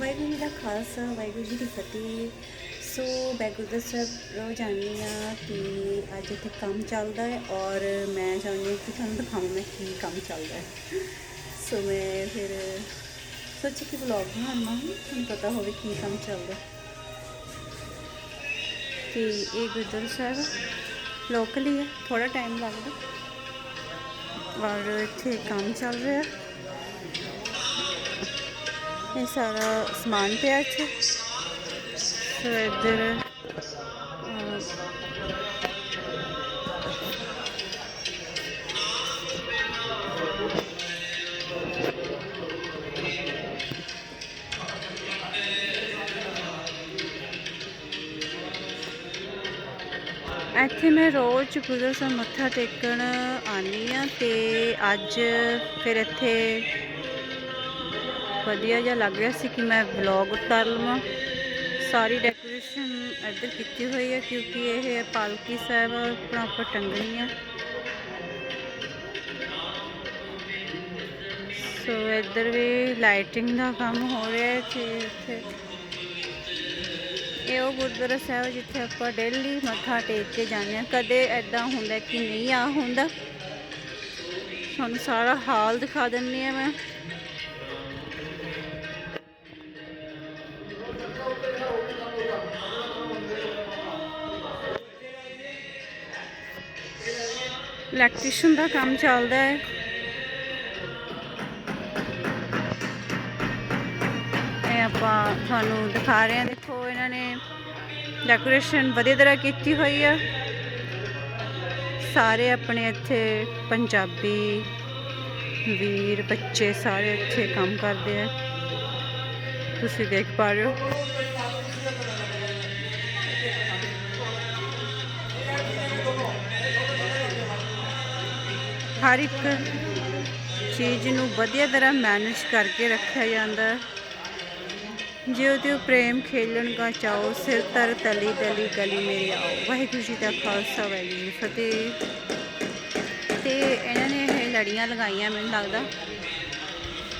ਵਾਹਿਗੁਰੂ ਜੀ ਦਾ ਖਾਲਸਾ, ਵਾਹਿਗੁਰੂ ਜੀ ਦੀ ਫਤਿਹ। ਸੋ ਮੈਂ ਗੁਰਦੁਆਰਾ ਸਾਹਿਬ ਰੋ ਜਾਂਦੀ ਹਾਂ ਕਿ ਅੱਜ ਇੱਥੇ ਕੰਮ ਚੱਲਦਾ ਹੈ ਔਰ ਮੈਂ ਚਾਹੁੰਦੀ ਹਾਂ ਕਿ ਤੁਹਾਨੂੰ ਦਿਖਾਵਾਂ ਮੈਂ ਕੀ ਕੰਮ ਚੱਲਦਾ ਹੈ। ਸੋ ਮੈਂ ਫਿਰ ਸੋਚੀ ਕਿ ਵਲੌਗ ਬਣਾਉਣਾ ਤੁਹਾਨੂੰ ਪਤਾ ਹੋਵੇ ਕੀ ਕੰਮ ਚੱਲਦਾ ਤੇ ਇਹ ਗੁਰਦੁਆਰਾ ਸਾਹਿਬ ਲੋਕਲੀ ਹੈ ਥੋੜਾ ਟਾਈਮ ਲੱਗਦਾ। ਔਰ ਇੱਥੇ ਕੰਮ ਚੱਲ ਰਿਹਾ। ਇਹ ਸਾਰਾ ਸਮਾਨ ਪਿਆ ਇੱਥੇ। ਸੋ ਇੱਧਰ ਇੱਥੇ ਮੈਂ ਰੋਜ਼ ਗੁਰਦੁਆਰਾ ਮੱਥਾ ਟੇਕਣ ਆਉਂਦੀ ਆ ਤੇ ਅੱਜ ਫਿਰ ਇੱਥੇ ਵਧੀਆ ਜਿਹਾ ਲੱਗ ਰਿਹਾ ਸੀ ਕਿ ਮੈਂ ਵਲੌਗ ਉਤਾਰ ਲਵਾਂ। ਸਾਰੀ ਡੈਕੋਰੇਸ਼ਨ ਇੱਧਰ ਕੀਤੀ ਹੋਈ ਹੈ ਕਿਉਂਕਿ ਇਹ ਪਾਲਕੀ ਸਾਹਿਬ ਆਪਣਾ ਟੰਗਣੀ ਆ। ਸੋ ਇੱਧਰ ਵੀ ਲਾਈਟਿੰਗ ਦਾ ਕੰਮ ਹੋ ਰਿਹਾ ਹੈ ਤੇ ਇੱਥੇ। ਇਹ ਉਹ ਗੁਰਦੁਆਰਾ ਸਾਹਿਬ ਜਿੱਥੇ ਆਪਾਂ ਡੇਲੀ ਮੱਥਾ ਟੇਕ ਕੇ ਜਾਂਦੇ ਹਾਂ। ਕਦੇ ਐਦਾਂ ਹੁੰਦਾ ਕਿ ਨਹੀਂ ਆ ਹੁੰਦਾ। ਤੁਹਾਨੂੰ ਸਾਰਾ ਹਾਲ ਦਿਖਾ ਦਿੰਨੀ ਆ ਮੈਂ। ਇਲੈਕਟ੍ਰੀਸ਼ੀਅਨ ਦਾ ਕੰਮ ਚੱਲਦਾ ਹੈ। ਇਹ ਆਪਾਂ ਤੁਹਾਨੂੰ ਦਿਖਾ ਰਹੇ ਹਾਂ। ਦੇਖੋ, ਇਹਨਾਂ ਨੇ ਡੈਕੋਰੇਸ਼ਨ ਵਧੀਆ ਤਰ੍ਹਾਂ ਕੀਤੀ ਹੋਈ ਆ। ਸਾਰੇ ਆਪਣੇ ਇੱਥੇ ਪੰਜਾਬੀ ਵੀਰ, ਬੱਚੇ ਸਾਰੇ ਇੱਥੇ ਕੰਮ ਕਰਦੇ ਆ। ਤੁਸੀਂ ਦੇਖ ਪਾ ਰਹੇ ਹੋ। ਹਰ ਇੱਕ ਚੀਜ਼ ਨੂੰ ਵਧੀਆ ਤਰ੍ਹਾਂ ਮੈਨੇਜ ਕਰਕੇ ਰੱਖਿਆ ਜਾਂਦਾ ਜੇ ਉਹਦੇ ਤਿਉ ਪ੍ਰੇਮ ਖੇਲਣ ਕਾ ਚਾਓ ਸਿਰ ਤਰ ਤਲੀ ਤਲੀ ਗਲੀ ਮੇਰੇ ਆਓ। ਵਾਹਿਗੁਰੂ ਜੀ ਦਾ ਖਾਲਸਾ, ਵਾਹਿਗੁਰੂ ਜੀ ਫਤਿਹ। ਤੇ ਇਹਨਾਂ ਨੇ ਇਹ ਲੜੀਆਂ ਲਗਾਈਆਂ ਮੈਨੂੰ ਲੱਗਦਾ।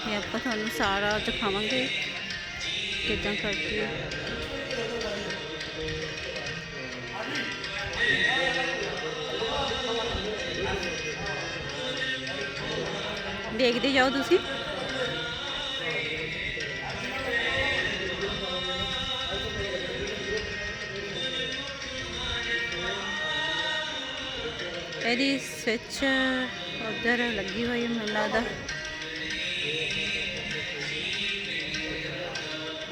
ਇਹ ਆਪਾਂ ਤੁਹਾਨੂੰ ਸਾਰਾ ਦਿਖਾਵਾਂਗੇ ਕਿਦਾਂ ਕਰਦੀ ਹੈ ਦੇਖਦੇ ਜਾਓ ਤੁਸੀਂ। ਇਹਦੀ ਸਵਿਚ ਉਧਰ ਲੱਗੀ ਹੋਈ ਮੈਨੂੰ ਲੱਗਦਾ।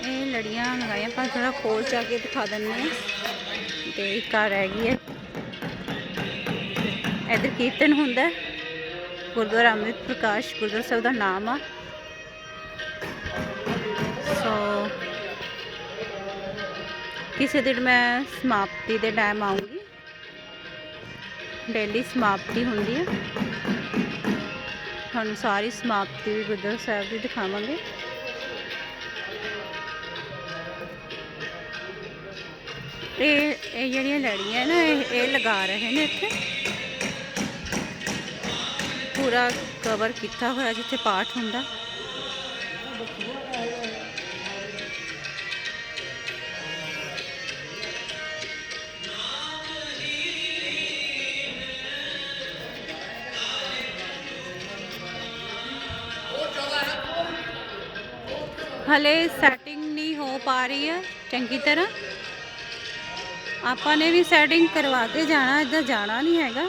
ਇਹ ਲੜੀਆਂ ਲਗਾਈਆਂ, ਆਪਾਂ ਥੋੜਾ ਖੋਲ ਚਾ ਕੇ ਦਿਖਾ ਦਿੰਦੇ ਹਾਂ। ਤੇ ਇੱਕ ਆ ਰਹਿ ਗਈ ਹੈ। ਇੱਧਰ ਕੀਰਤਨ ਹੁੰਦਾ ਗੁਰਦੁਆਰਾ ਅੰਮ੍ਰਿਤ ਪ੍ਰਕਾਸ਼ ਗੁਰਦੁਆਰਾ ਸਾਹਿਬ ਦਾ ਨਾਮ ਆ। ਸੋ ਕਿਸੇ ਦਿਨ ਮੈਂ ਸਮਾਪਤੀ ਦੇ ਟਾਈਮ ਆਉਂਗੀ ਡੇਲੀ ਸਮਾਪਤੀ ਹੁੰਦੀ ਹੈ ਤੁਹਾਨੂੰ ਸਾਰੀ ਸਮਾਪਤੀ ਵੀ ਗੁਰਦੁਆਰਾ ਸਾਹਿਬ ਦੀ ਦਿਖਾਵਾਂਗੇ। ਇਹ ਇਹ ਜਿਹੜੀਆਂ ਲੜੀਆਂ ਨਾ, ਇਹ ਇਹ ਲਗਾ ਰਹੇ ਨੇ ਇੱਥੇ। ਪੂਰਾ ਕਵਰ ਕੀਤਾ ਹੋਇਆ ਜਿੱਥੇ ਪਾਠ ਹੁੰਦਾ। ਹਲੇ ਸੈਟਿੰਗ ਨਹੀਂ ਹੋ ਪਾ ਰਹੀ ਹੈ, ਚੰਗੀ ਤਰ੍ਹਾਂ। ਆਪਾਂ ਨੇ ਵੀ ਸੈਟਿੰਗ ਕਰਵਾ ਕੇ ਜਾਣਾ ਇੱਦਾਂ ਜਾਣਾ ਨਹੀਂ ਹੈਗਾ।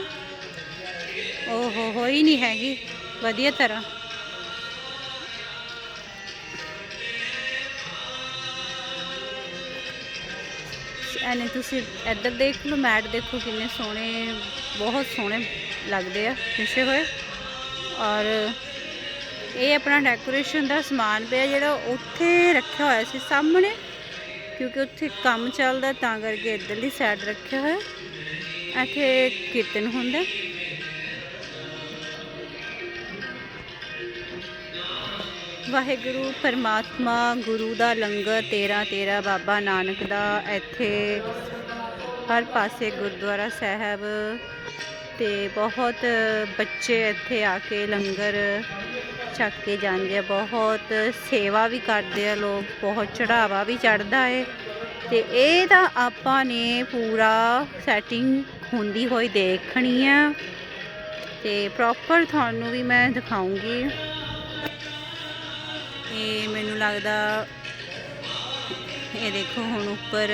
ਓਹੋ, ਹੋਈ ਨਹੀਂ ਹੈਗੀ। ਵਧੀਆ ਤਰ੍ਹਾਂ। ਐਨੇ ਤੁਸੀਂ ਇੱਧਰ ਦੇਖ ਲਓ, ਮੈਟ ਦੇਖੋ ਕਿੰਨੇ ਸੋਹਣੇ, ਬਹੁਤ ਸੋਹਣੇ ਲੱਗਦੇ ਆ ਵਿਛੇ ਹੋਏ। ਔਰ ਇਹ ਆਪਣਾ ਡੈਕੋਰੇਸ਼ਨ ਦਾ ਸਮਾਨ ਪਿਆ ਜਿਹੜਾ ਉੱਥੇ ਰੱਖਿਆ ਹੋਇਆ ਸੀ ਸਾਹਮਣੇ, ਕਿਉਂਕਿ ਉੱਥੇ ਕੰਮ ਚੱਲਦਾ ਤਾਂ ਕਰਕੇ ਇੱਧਰਲੀ ਸਾਈਡ ਰੱਖਿਆ ਹੋਇਆ। ਇੱਥੇ ਕੀਰਤਨ ਹੁੰਦਾ। ਵਾਹਿਗੁਰੂ, ਪਰਮਾਤਮਾ, ਗੁਰੂ ਦਾ ਲੰਗਰ, ਤੇਰਾ ਤੇਰਾ, ਬਾਬਾ ਨਾਨਕ ਦਾ। ਇੱਥੇ ਹਰ ਪਾਸੇ ਗੁਰਦੁਆਰਾ ਸਾਹਿਬ ਤੇ ਬਹੁਤ ਬੱਚੇ ਇੱਥੇ ਆ ਕੇ ਲੰਗਰ ਚੱਕ ਕੇ ਜਾਂਦੇ ਆ। ਬਹੁਤ ਸੇਵਾ ਵੀ ਕਰਦੇ ਆ ਲੋਕ, ਬਹੁਤ ਚੜਾਵਾ ਵੀ ਚੜਦਾ ਏ। ਤੇ ਇਹ ਤਾਂ ਆਪਾਂ ਨੇ ਪੂਰਾ ਸੈਟਿੰਗ ਹੁੰਦੀ ਹੋਈ ਦੇਖਣੀ ਆ। ਤੇ ਪ੍ਰੋਪਰ ਤੁਹਾਨੂੰ ਵੀ ਮੈਂ ਦਿਖਾਉਂਗੀ। ਇਹ ਮੈਨੂੰ ਲੱਗਦਾ ਇਹ ਦੇਖੋ ਹੁਣ ਉੱਪਰ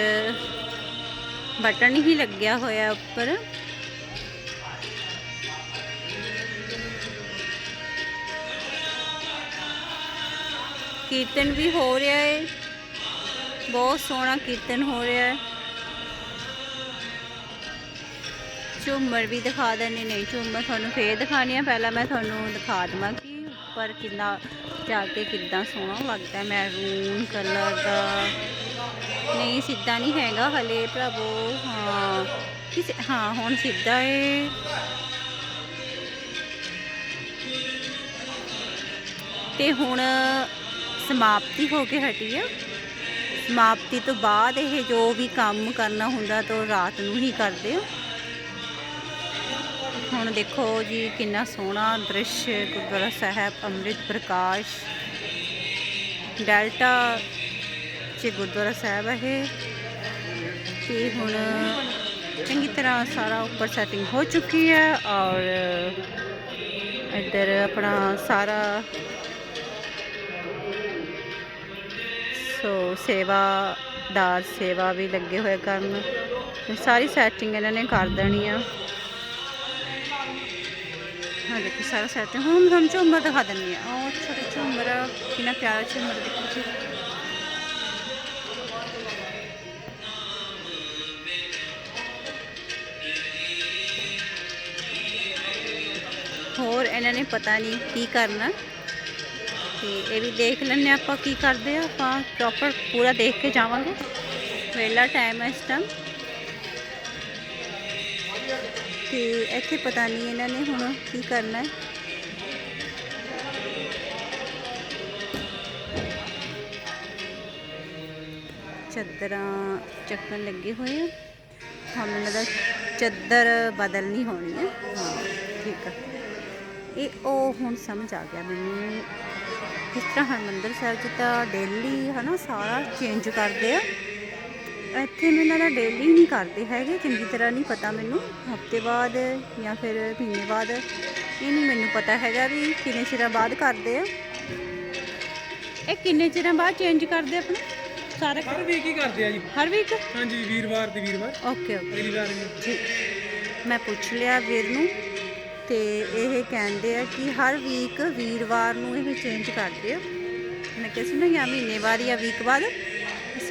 ਬਟਨ ਹੀ ਲੱਗਿਆ ਹੋਇਆ ਉੱਪਰ। ਕੀਰਤਨ ਵੀ ਹੋ ਰਿਹਾ ਹੈ ਬਹੁਤ ਸੋਹਣਾ ਕੀਰਤਨ ਹੋ ਰਿਹਾ ਹੈ ਝੂਮਰ ਵੀ ਦਿਖਾ ਦਿੰਦੇ ਨਹੀਂ ਝੂਮਰ ਤੁਹਾਨੂੰ ਫੇਰ ਦਿਖਾਣੀ ਆ। ਪਹਿਲਾਂ ਮੈਂ ਤੁਹਾਨੂੰ ਦਿਖਾ ਦਵਾਂ ਕਿ ਉੱਪਰ ਕਿੰਨਾ ਜਾ ਕੇ ਕਿੱਦਾਂ ਸੋਹਣਾ ਲੱਗਦਾ ਮੈਰੂਨ ਕਲਰ ਦਾ। ਨਹੀਂ, ਸਿੱਧਾ ਨਹੀਂ ਹੈਗਾ ਹਲੇ ਪ੍ਰਭੂ ਹਾਂ। ਕਿਸ, ਹਾਂ, ਹੁਣ ਸਿੱਧਾ ਏ। ਤੇ ਹੁਣ ਸਮਾਪਤੀ ਹੋ ਕੇ ਹਟੀ ਆ। ਸਮਾਪਤੀ ਤੋਂ ਬਾਅਦ ਇਹ ਜੋ ਵੀ ਕੰਮ ਕਰਨਾ ਹੁੰਦਾ, ਤਾਂ ਉਹ ਰਾਤ ਨੂੰ ਹੀ ਕਰਦੇ ਹੋ ਹੁਣ ਦੇਖੋ ਜੀ, ਕਿੰਨਾ ਸੋਹਣਾ ਦ੍ਰਿਸ਼ ਗੁਰਦੁਆਰਾ ਸਾਹਿਬ, ਅੰਮ੍ਰਿਤ ਪ੍ਰਕਾਸ਼। ਡੈਲਟਾ ਚ ਗੁਰਦੁਆਰਾ ਸਾਹਿਬ ਹੈ ਇਹ। ਤੇ ਹੁਣ ਚੰਗੀ ਤਰ੍ਹਾਂ ਸਾਰਾ ਉੱਪਰ ਸੈਟਿੰਗ ਹੋ ਚੁੱਕੀ ਹੈ ਔਰ ਇੱਧਰ ਆਪਣਾ ਸਾਰਾ ਸੋ ਸੇਵਾਦਾਰ ਸੇਵਾ ਵੀ ਲੱਗੇ ਹੋਏ ਕਰਨ। ਸਾਰੀ ਸੈਟਿੰਗ ਇਹਨਾਂ ਨੇ ਕਰ ਦੇਣੀ ਆ। ਹਾਂ, ਦੇਖੋ, ਸਾਰਾ ਸੈਟਿੰਗ ਹੁਣ ਤੁਹਾਨੂੰ ਝੂਮਰ ਦਿਖਾ ਦਿੰਦੀ ਆ। ਉਹ ਛੋਟੇ ਝੂਮਰ ਕਿੰਨਾ ਪਿਆਰਾ ਝੂਮਰ ਦੇਖੋ ਜੀ ਹੋਰ ਇਹਨਾਂ ਨੇ ਪਤਾ ਨਹੀਂ ਕੀ ਕਰਨਾ। ਤੇ ਇਹ ਵੀ ਦੇਖ ਲੈਣੇ ਆਪਾਂ ਕੀ ਕਰਦੇ ਆ। ਆਪਾਂ ਪ੍ਰੋਪਰ ਪੂਰਾ ਦੇਖ ਕੇ ਜਾਵਾਂਗੇ। ਵੇਲਾ ਟਾਈਮ ਹੈ ਇਸ ਟਾਈਮ ਤੇ ਇੱਥੇ ਪਤਾ ਨਹੀਂ ਇਹਨਾਂ ਨੇ ਹੁਣ ਕੀ ਕਰਨਾ ਹੈ। ਚੱਦਰਾਂ ਚੱਕਣ ਲੱਗੇ ਹੋਏ ਆ। ਹਾਂ ਮੈਨੂੰ ਲੱਗਦਾ ਚੱਦਰ ਬਦਲਣੀ ਹੋਣੀ ਹੈ ਹਾਂ, ਠੀਕ ਆ। ਇਹ ਉਹ ਹੁਣ ਸਮਝ ਆ ਗਿਆ ਮੈਨੂੰ। ਕਿਸ ਤਰ੍ਹਾਂ ਹਰਮੰਦਰ ਸਾਹਿਬ ਜੀ ਤਾਂ ਡੇਲੀ ਹਨਾ ਸਾਰਾ ਚੇਂਜ ਕਰਦੇ ਆ। ਇੱਥੇ ਮੈਨੂੰ ਲੱਗਦਾ ਡੇਲੀ ਨਹੀਂ ਕਰਦੇ ਹੈਗੇ ਚੰਗੀ ਤਰ੍ਹਾਂ ਨਹੀਂ ਪਤਾ ਮੈਨੂੰ। ਹਫ਼ਤੇ ਬਾਅਦ ਜਾਂ ਫਿਰ ਮਹੀਨੇ ਬਾਅਦ ਇਹ ਨਹੀਂ ਮੈਨੂੰ ਪਤਾ ਹੈਗਾ ਵੀ ਕਿੰਨੇ ਚਿਰਾਂ ਬਾਅਦ ਕਰਦੇ ਆ। ਇਹ ਕਿੰਨੇ ਚਿਰਾਂ ਬਾਅਦ ਚੇਂਜ ਕਰਦੇ ਆਪਣਾ? ਸਾਰਾ ਹਰ ਵੀਕ ਹੀ ਕਰਦੇ ਆ ਜੀ। ਹਰ ਵੀਕ ਹਾਂਜੀ ਵੀਰਵਾਰ ਤੇ ਵੀਰਵਾਰ। ਓਕੇ ਓਕੇ ਅਗਲੀ ਵਾਰ ਨੂੰ ਠੀਕ ਮੈਂ ਪੁੱਛ ਲਿਆ ਵੀਰ ਨੂੰ ਤੇ ਇਹ ਕਹਿੰਦੇ ਆ ਕਿ ਹਰ ਵੀਕ ਵੀਰਵਾਰ ਨੂੰ ਇਹ ਚੇਂਜ ਕਰਦੇ ਆ। ਮੈਂ ਕਿਹਾ ਸੀ ਨਾ ਜਾਂ ਮਹੀਨੇ ਬਾਅਦ ਜਾਂ ਵੀਕ ਬਾਅਦ।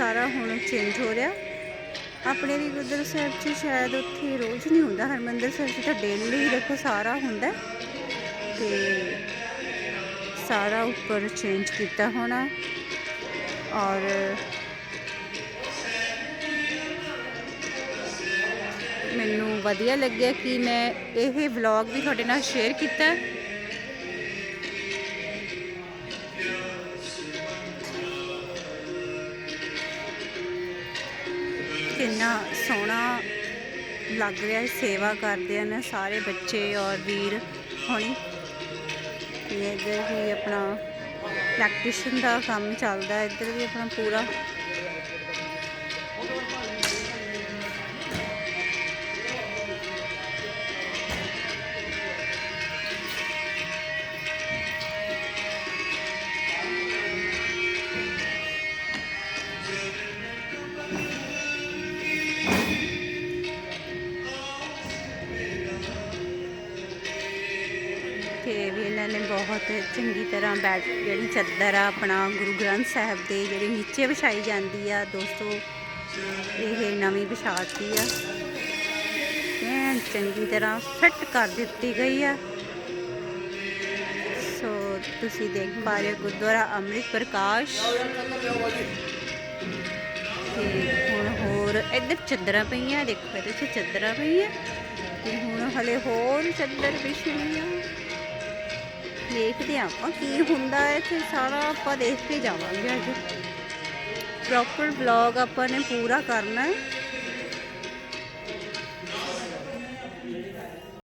ਸਾਰਾ ਹੁਣ ਚੇਂਜ ਹੋ ਰਿਹਾ। ਆਪਣੇ ਵੀ ਗੁਰਦੁਆਰਾ ਸਾਹਿਬ 'ਚ ਸ਼ਾਇਦ ਉੱਥੇ ਰੋਜ਼ ਨਹੀਂ ਹੁੰਦਾ, ਹਰਮੰਦਰ ਸਾਹਿਬ 'ਚ ਤਾਂ ਡੇਲੀ ਦੇਖੋ ਸਾਰਾ ਹੁੰਦਾ ਹੈ। ਤੇ ਸਾਰਾ ਉੱਪਰ ਚੇਂਜ ਕੀਤਾ ਹੋਣਾ। ਔਰ ਮੈਨੂੰ ਵਧੀਆ ਲੱਗਿਆ ਕਿ ਮੈਂ ਇਹ ਵਲੌਗ ਵੀ ਤੁਹਾਡੇ ਨਾਲ ਸ਼ੇਅਰ ਕੀਤਾ ਕਿੰਨਾ ਸੋਹਣਾ ਲੱਗ ਰਿਹਾ ਸੇਵਾ ਕਰਦੇ ਹਨ ਸਾਰੇ ਬੱਚੇ ਔਰ ਵੀਰ। ਹੋਣੀ ਤੇ ਇੱਧਰ ਵੀ ਆਪਣਾ ਇਲੈਕਟ੍ਰੀਸ਼ੀਅਨ ਦਾ ਕੰਮ ਚੱਲਦਾ ਇੱਧਰ ਵੀ ਆਪਣਾ ਪੂਰਾ ਬਹੁਤ ਚੰਗੀ ਤਰ੍ਹਾਂ ਬੈਠ ਜਿਹੜੀ ਚੱਦਰ ਆ ਆਪਣਾ ਗੁਰੂ ਗ੍ਰੰਥ ਸਾਹਿਬ ਦੇ ਜਿਹੜੀ ਨੀਚੇ ਵਿਛਾਈ ਜਾਂਦੀ ਆ, ਦੋਸਤੋ, ਇਹ ਨਵੀਂ ਵਿਛਾਤੀ ਆ। ਐਨ ਚੰਗੀ ਤਰ੍ਹਾਂ ਫਿੱਟ ਕਰ ਦਿੱਤੀ ਗਈ ਆ। ਸੋ ਤੁਸੀਂ ਦੇਖ ਪਾ ਰਹੇ ਹੋ ਗੁਰਦੁਆਰਾ ਅੰਮ੍ਰਿਤ ਪ੍ਰਕਾਸ਼। ਤੇ ਹੁਣ ਹੋਰ ਇੱਧਰ ਚੱਦਰਾਂ ਪਈਆਂ, ਦੇਖੋ ਇਹਦੇ 'ਚ ਚੱਦਰਾਂ ਪਈਆਂ। ਤੇ ਹੁਣ ਹਲੇ ਹੋਰ ਚੱਦਰ ਵਿਛਣੀ ਆ ਦੇਖਦੇ ਹਾਂ ਆਪਾਂ ਕੀ ਹੁੰਦਾ ਹੈ। ਤੇ ਸਾਰਾ ਆਪਾਂ ਦੇਖ ਕੇ ਜਾਵਾਂਗੇ ਅੱਜ। ਪ੍ਰੋਪਰ ਵਲੌਗ ਆਪਾਂ ਨੇ ਪੂਰਾ ਕਰਨਾ ਹੈ।